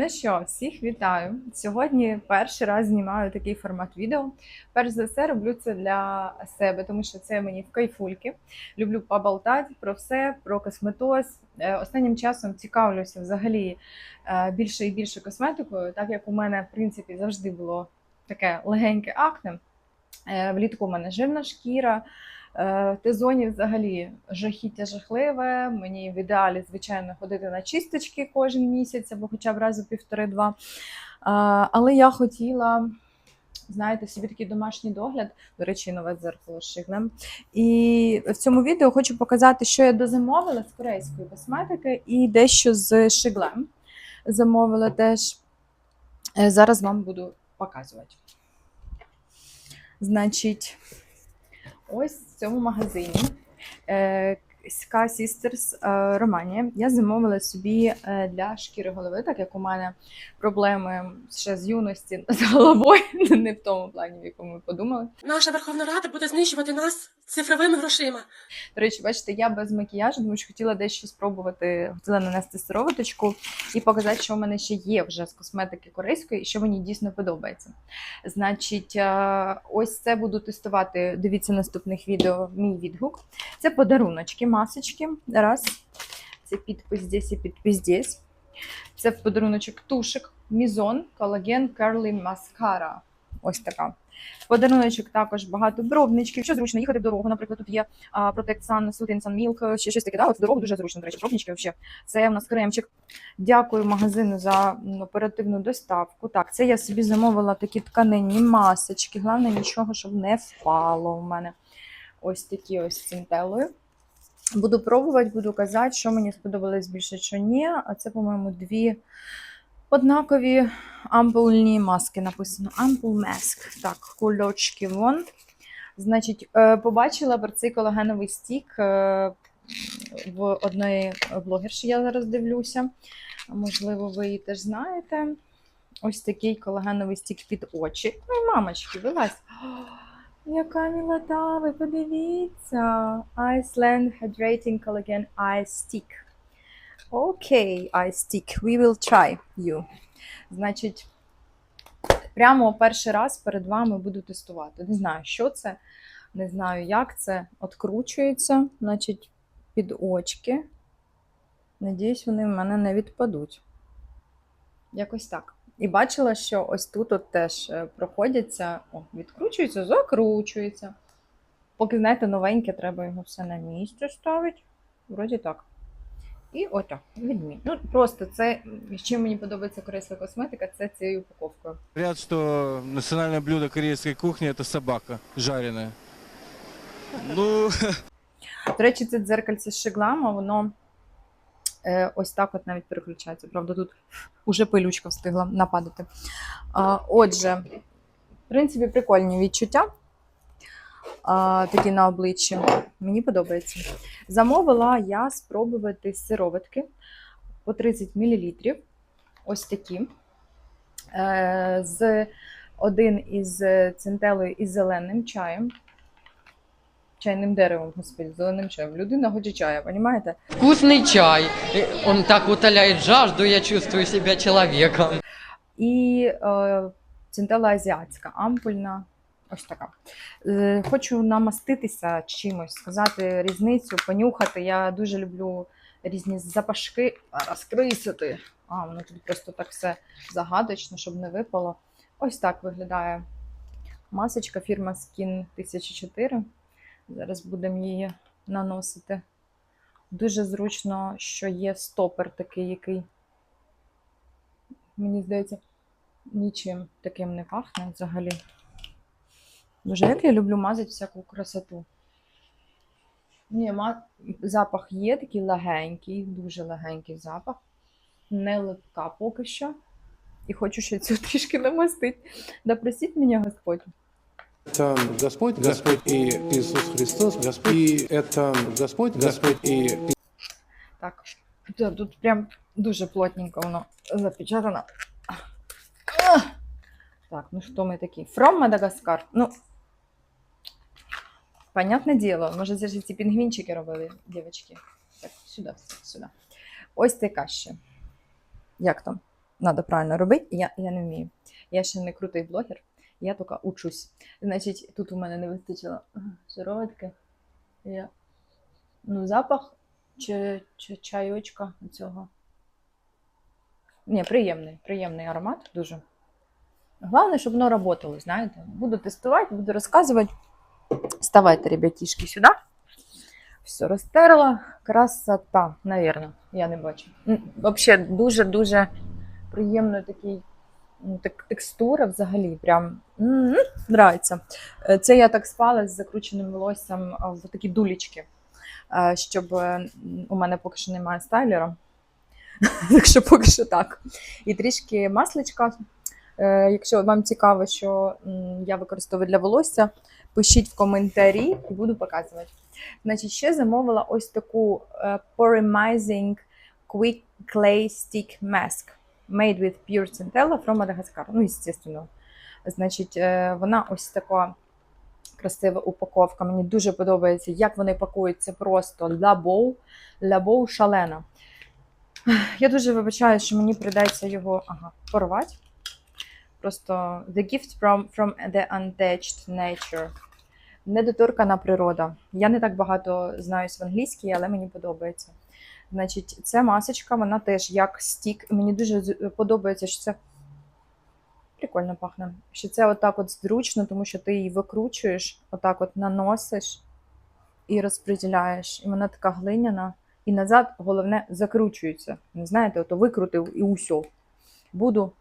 Ну що, всіх вітаю. Сьогодні перший раз знімаю такий формат відео. Перш за все, роблю це для себе, тому що це мені в кайфульки. Люблю поболтати про все, про косметоз. Е, Останнім часом цікавлюся взагалі е, більше і більше косметикою, так як у мене, в принципі, завжди було таке легеньке акне. Е, Влітку у мене жирна шкіра. Е, Т-зоні взагалі жахіття жахливе. Мені в ідеалі, звичайно, ходити на чисточки кожен місяць або хоча б разу півтори-два. Е, Але я хотіла, знаєте, собі такий домашній догляд, до речі, нове дзеркало шиглем. І в цьому відео хочу показати, що я дозамовила з корейської косметики і дещо з шиглем. Замовила теж. Е, Зараз вам буду показувати. Значить, ось в цьому магазині Sisters е, Романія я замовила собі е, для шкіри голови, так як у мене проблеми ще з юності з головою, не в тому плані, в якому ми подумали. Наша Верховна Рада буде знищувати нас цифровими грошима. До речі, бачите, я без макіяжу, тому що хотіла дещо спробувати, хотіла нанести сироваточку і показати, що у мене ще є вже з косметики корейської, і що мені дійсно подобається. Значить, е, ось це буду тестувати. Дивіться наступних відео мій відгук. Це подаруночки, масочки. Раз. Це підпис здесь і підпис здесь. Це в подаруночок тушик, мізон, колаген, керлі маскара. Ось така. В Подаруночок також багато бровничків. Що зручно їхати в дорогу. Наприклад, тут є Protect Sun, Soothing Sun Milk, ще щось таке. Да? От в дорогу дуже зручно, до речі, бровнички взагалі. Це у нас кремчик. Дякую магазину за оперативну доставку. Так, це я собі замовила такі тканинні масочки. Головне, нічого, щоб не впало у мене. Ось такі ось з цинтелою. Буду пробувати, буду казати, що мені сподобалось більше, що ні. А це, по-моєму, дві однакові ампульні маски. Написано Ampoule Mask. Так, кульочки вон. Значить, е, побачила про цей колагеновий стік е, в одної блогерші, я зараз дивлюся. Можливо, ви її теж знаєте. Ось такий колагеновий стік під очі. Ну мамочки, вилазь. Яка мілота, ви подивіться. Iceland Hydrating Collagen Eye Stick. Окей, Eye Stick. We will try you. Значить, прямо перший раз перед вами буду тестувати. Не знаю, що це, не знаю, як це. Откручується, значить, під очки. Надіюсь, вони в мене не відпадуть. Якось так. І бачила, що ось тут от теж е, проходяться, о, відкручується, закручується. Поки, знаєте, новеньке, треба його все на місце ставити. Вроді так. І отак, відмінь. Ну, просто це, чим мені подобається корейська косметика, це цією упаковкою. Говорят, что национальное блюдо корейской кухни это собака жареная. Ну, До речі, це дзеркальце з шиглама, воно ось так от навіть переключається. Правда, тут уже пилючка встигла нападати. Отже, в принципі, прикольні відчуття. Такі на обличчі. Мені подобається. Замовила я спробувати сироватки по 30 мл. Ось такі. Е, з один із центелою і зеленим чаєм. Чайним деревом, господи, зеленим чаєм. Людина хоче чая, розумієте? Вкусный чай. Он так утоляет жажду, я чувствую себя человеком. І е, центела азіатська, ампульна. Ось така. Е, хочу намаститися чимось, сказати різницю, понюхати. Я дуже люблю різні запашки. Розкрисити. А, воно тут просто так все загадочно, щоб не випало. Ось так виглядає масочка фірма Skin 1004. Зараз будемо її наносити. Дуже зручно, що є стопер такий, який, мені здається, нічим таким не пахне взагалі. Боже, як я люблю мазати всяку красоту. Ні, запах є такий легенький, дуже легенький запах. Не липка поки що. І хочу ще цю трішки намастити. Да простіть мене Господь. Это Господь, Господь и Иисус Христос, Господь, и это Господь, Господь и Так, тут, тут прям дуже плотненько воно запечатано. Ах! Так, ну що ми такі? From Madagascar. Ну, понятне діло, може, це ж ці пінгвінчики робили, дівчатки. Так, сюди, все, сюди. Ось така ще. Як там? треба правильно робити. Я, я не вмію. Я ще не крутий блогер, Я тільки учусь. Значить, тут у мене не вистачило сироватки. Я... Ну, запах чи, чи чайочка цього. Ні, приємний, приємний аромат дуже. Головне, щоб воно працювало, знаєте. Буду тестувати, буду розказувати. Вставайте, ребятішки, сюди. Все, розтерла. Красота, навірно, я не бачу. Взагалі, дуже-дуже приємний такий так, текстура взагалі. Прям нравиться. Е, Це я так спала з закрученим волоссям в такі дулічки, е, щоб е, у мене поки що немає стайлера. Так що поки що так. І трішки масличка. Якщо вам цікаво, що я використовую для волосся, пишіть в коментарі і буду показувати. Значить, ще замовила ось таку Porimizing Quick Clay Stick Mask made with pure centella from Madagascar. Ну, звісно. Значить, е, вона ось така красива упаковка. Мені дуже подобається, як вони пакують це просто лабоу, лабоу шалена. Я дуже вибачаю, що мені прийдеться його ага, порвати. Просто the gift from, from the untouched nature. Недоторкана природа. Я не так багато знаюсь в англійській, але мені подобається. Значить, ця масочка, вона теж як стік. Мені дуже подобається, що це прикольно пахне. Що це отак от зручно, тому що ти її викручуєш, отак от наносиш і розподіляєш. І вона така глиняна. І назад, головне, закручується. Не знаєте, ото викрутив і усьо. Буду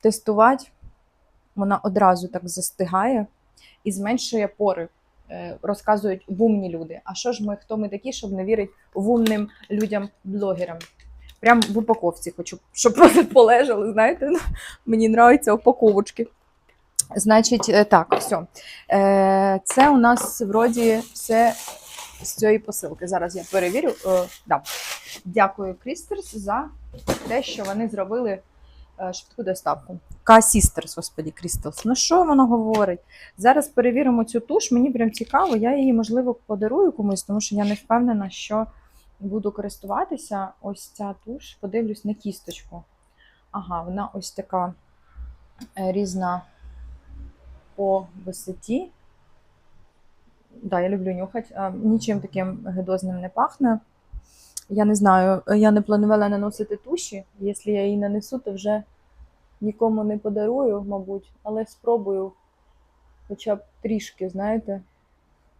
тестувати. Вона одразу так застигає і зменшує пори. Е, Розказують вумні люди. А що ж ми, хто ми такі, щоб не вірити вумним людям-блогерам? Прям в упаковці хочу, щоб просто полежали, знаєте. Мені подобаються упаковочки. Значить, е, так, все. Це у нас вроді все з цієї посилки. Зараз я перевірю. Е, да. Дякую, Крістерс, за те, що вони зробили швидку доставку. К-Sisters, господі, Крістелс. Ну що воно говорить? Зараз перевіримо цю туш. Мені прям цікаво. Я її, можливо, подарую комусь, тому що я не впевнена, що буду користуватися. Ось ця туш. Подивлюсь на кісточку. Ага, вона ось така е, різна по висоті. Да, я люблю нюхати. Нічим таким гидозним не пахне. Я не знаю, я не планувала наносити туші. Якщо я її нанесу, то вже нікому не подарую, мабуть, але спробую хоча б трішки, знаєте.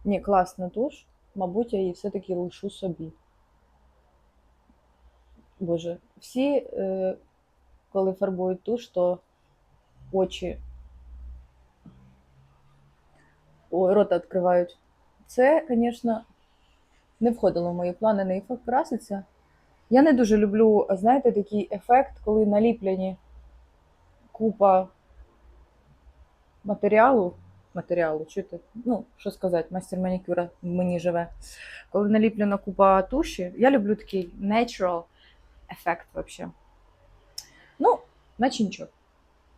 Ні, класна туш. Мабуть, я її все-таки лишу собі. Боже, всі, е, коли фарбують туш, то очі. Ой, рота відкривають. Це, звісно, не входило в мої плани на ефект краситься. Я не дуже люблю, знаєте, такий ефект, коли наліплені купа матеріалу. Матеріалу, чути? Ну, що сказати, мастер манікюра мені живе. Коли наліплена купа туші, я люблю такий natural ефект взагалі. Ну, наче нічого.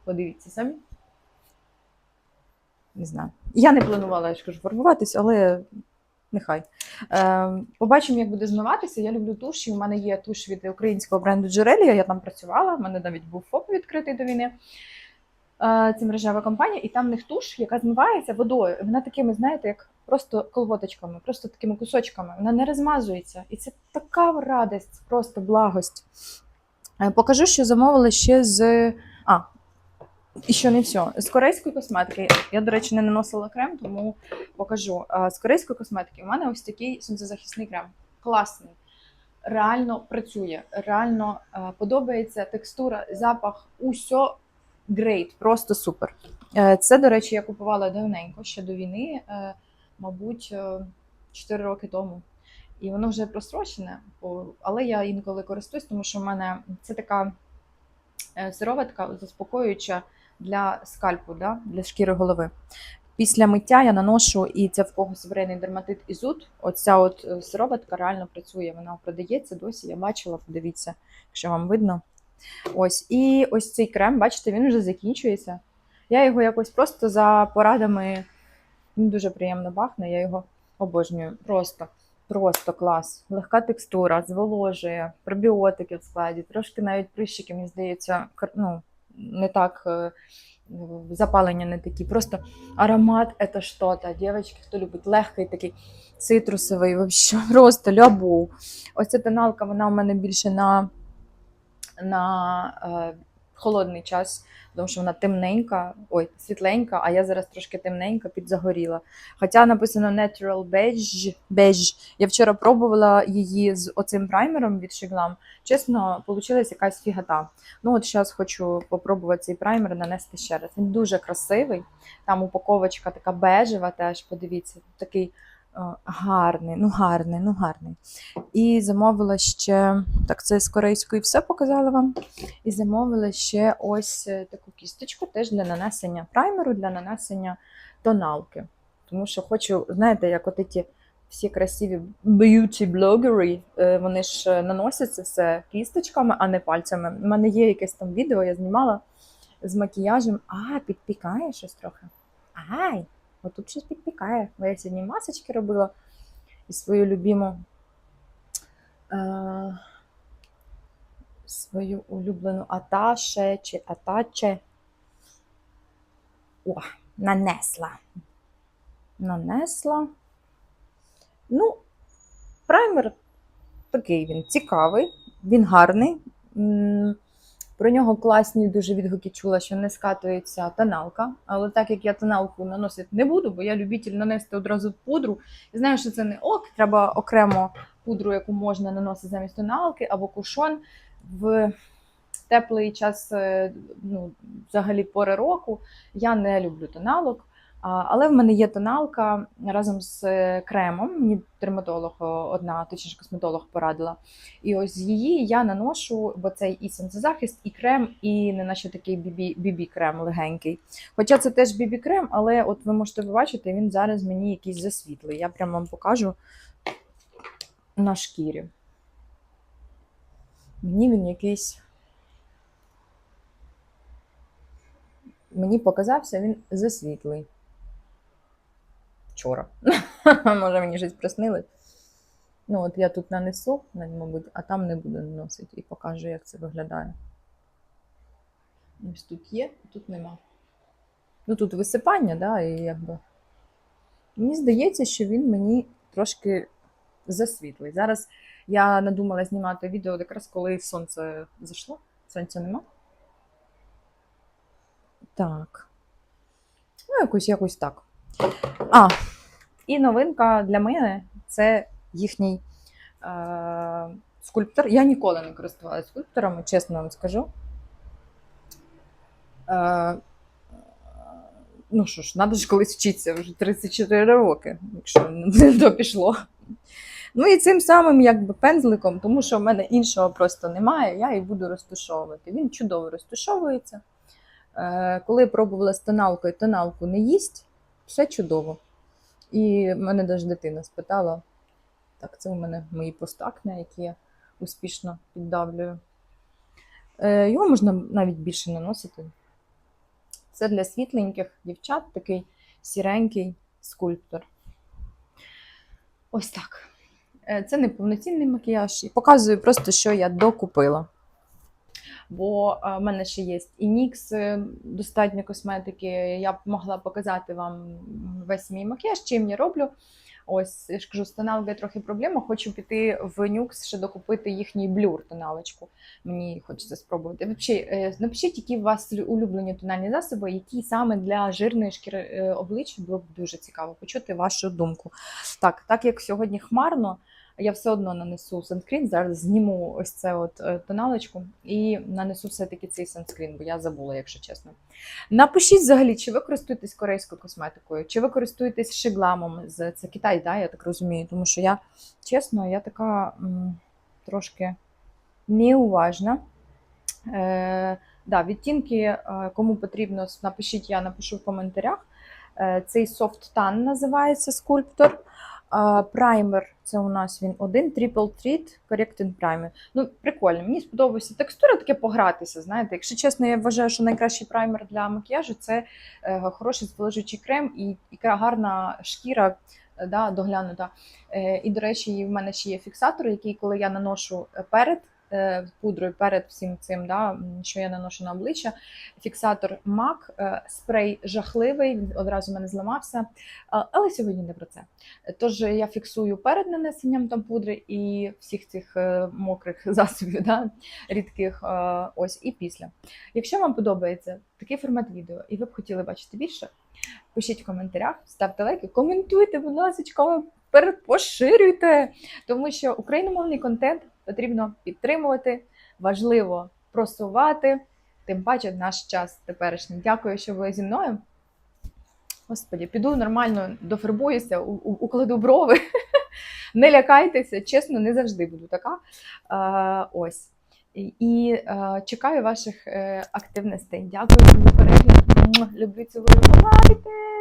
Подивіться самі. Не знаю. Я не планувала, я ж кажу, фарбуватись, але нехай. Е, побачимо, як буде змиватися. Я люблю туші. У мене є туш від українського бренду Джерелія. Я там працювала. У мене навіть був ФОП відкритий до війни. Е, це мережева компанія, і там в них туш, яка змивається водою. Вона такими, знаєте, як просто колготочками, просто такими кусочками. Вона не розмазується. І це така радість, просто благость. Е, Покажу, що замовили ще з. А, і що не все. З корейської косметики. Я, до речі, не наносила крем, тому покажу. З корейської косметики у мене ось такий сонцезахисний крем. Класний. Реально працює, реально е, подобається текстура, запах, усьо грейт, просто супер. Е, Це, до речі, я купувала давненько ще до війни, е, мабуть, е, 4 роки тому. І воно вже прострочене, але я інколи користуюсь, тому що в мене це така сироватка заспокоююча для скальпу, да? для шкіри голови. Після миття я наношу, і це в когось вредний дерматит і зуд. Оця от е, сироватка реально працює. Вона продається досі. Я бачила, подивіться, якщо вам видно. Ось. І ось цей крем, бачите, він вже закінчується. Я його якось просто за порадами. Він дуже приємно пахне, я його обожнюю. Просто. Просто клас. Легка текстура, зволожує, пробіотики в складі, трошки навіть прищики, мені здається, ну, не так. е, Запалення не такі, просто аромат це що-то. Дівчатки, хто любить легкий такий цитрусовий, вообще, просто любов. Ось ця тоналка, вона у мене більше на, на е, холодний час, тому що вона темненька, ой, світленька, а я зараз трошки темненька, підзагоріла. Хоча написано Natural Beige, beige. Я вчора пробувала її з оцим праймером від Shiglam. Чесно, вийшла якась фігата. Ну от зараз хочу попробувати цей праймер нанести ще раз. Він дуже красивий. Там упаковочка така бежева теж, подивіться, такий гарний, ну гарний, ну гарний. І замовила ще, так, це з корейської все показала вам. І замовила ще ось е, таку кісточку теж для нанесення праймеру, для нанесення тоналки. Тому що хочу, знаєте, як от ці всі красиві б'юті-блогери, е, вони ж е, наносять це все кісточками, а не пальцями. У мене є якесь там відео, я знімала з макіяжем. А, підпікає щось трохи. Ай, отут щось підпікає. Бо я сьогодні масочки робила і свою любиму. Е, свою улюблену аташе чи атаче. О, нанесла. Нанесла. Ну, праймер такий він цікавий, він гарний. Про нього класні дуже відгуки чула, що не скатується тоналка. Але так як я тоналку наносити не буду, бо я любитель нанести одразу пудру. І знаю, що це не ок, треба окремо пудру, яку можна наносити замість тоналки, або кушон в теплий час, е, ну, взагалі пори року. Я не люблю тоналок. Але в мене є тоналка разом з е, кремом. Мені дерматолог одна, точніше косметолог порадила. І ось її я наношу, бо це і сонцезахист, і крем, і не наче такий бібі крем легенький. Хоча це теж бібі крем, але от ви можете побачити, він зараз мені якийсь засвітлий. Я прямо вам покажу на шкірі. Мені він якийсь. Мені показався він засвітлий. Вчора. Може, мені щось приснилось. Ну, от я тут нанесу, мабуть, а там не буду наносити і покажу, як це виглядає. Ось тут є, тут нема. Ну, тут висипання, да, і якби. Мені здається, що він мені трошки засвітлий. Зараз я надумала знімати відео якраз коли сонце зайшло. Сонця нема. Так. Ну, якось, якось так. А, і новинка для мене це їхній е- скульптор. Я ніколи не користувалася скульпторами, чесно вам скажу. Е- ну що ж, треба ж колись вчитися вже 34 роки, якщо не то пішло. Ну і цим самим якби пензликом, тому що в мене іншого просто немає, я і буду розташовувати. Він чудово розташовується. Е, коли пробувала з тоналкою, тоналку не їсть, все чудово. І мене навіть дитина спитала: так, це у мене мої постакне, які я успішно піддавлюю. Е, його можна навіть більше наносити. Це для світленьких дівчат такий сіренький скульптор. Ось так. Е, Це не повноцінний макіяж. І показую просто, що я докупила. Бо е, в мене ще є і NYX, е, достатньо косметики. Я б могла показати вам весь мій макіяж, чим я роблю. Ось, я ж кажу, з тоналкою трохи проблема. Хочу піти в NYX, ще докупити їхній блюр тоналочку. Мені хочеться спробувати. Взагалі, е, напишіть, які у вас улюблені тональні засоби, які саме для жирної шкіри обличчя було б дуже цікаво почути вашу думку. Так, так як сьогодні хмарно, я все одно нанесу санскрін. Зараз зніму ось це от е, тоналочку і нанесу все-таки цей санскрін, бо я забула, якщо чесно. Напишіть взагалі, чи ви користуєтесь корейською косметикою, чи ви користуєтесь шигламом з це Китай, да, я так розумію. Тому що я, чесно, я така м, трошки неуважна. Е, да, відтінки, е, кому потрібно, напишіть, я напишу в коментарях. Е, цей Tan називається скульптор. Праймер це у нас він один, Triple Treat Correcting Primer. Ну, прикольно, мені сподобається текстура, таке погратися. Знаєте, якщо чесно, я вважаю, що найкращий праймер для макіяжу це е, хороший зволожуючий крем і, яка гарна шкіра е, да, доглянута. Е, І, до речі, в мене ще є фіксатор, який, коли я наношу перед пудрою, перед всім цим, да, що я наношу на обличчя, фіксатор MAC, е, спрей жахливий, він одразу в мене зламався. Але сьогодні не про це. Тож я фіксую перед нанесенням там пудри і всіх цих е, мокрих засобів, да, рідких, е, ось і після. Якщо вам подобається такий формат відео, і ви б хотіли бачити більше, пишіть в коментарях, ставте лайки, коментуйте, будь ласка, поширюйте, тому що україномовний контент потрібно підтримувати, важливо просувати. Тим паче наш час теперішній. Дякую, що ви зі мною. Господі, піду нормально дофарбуюся, укладу брови. Не лякайтеся, чесно, не завжди буду така. Ось. І, чекаю ваших е, активностей. Дякую за перегляд. Люблю цілую. Бувайте!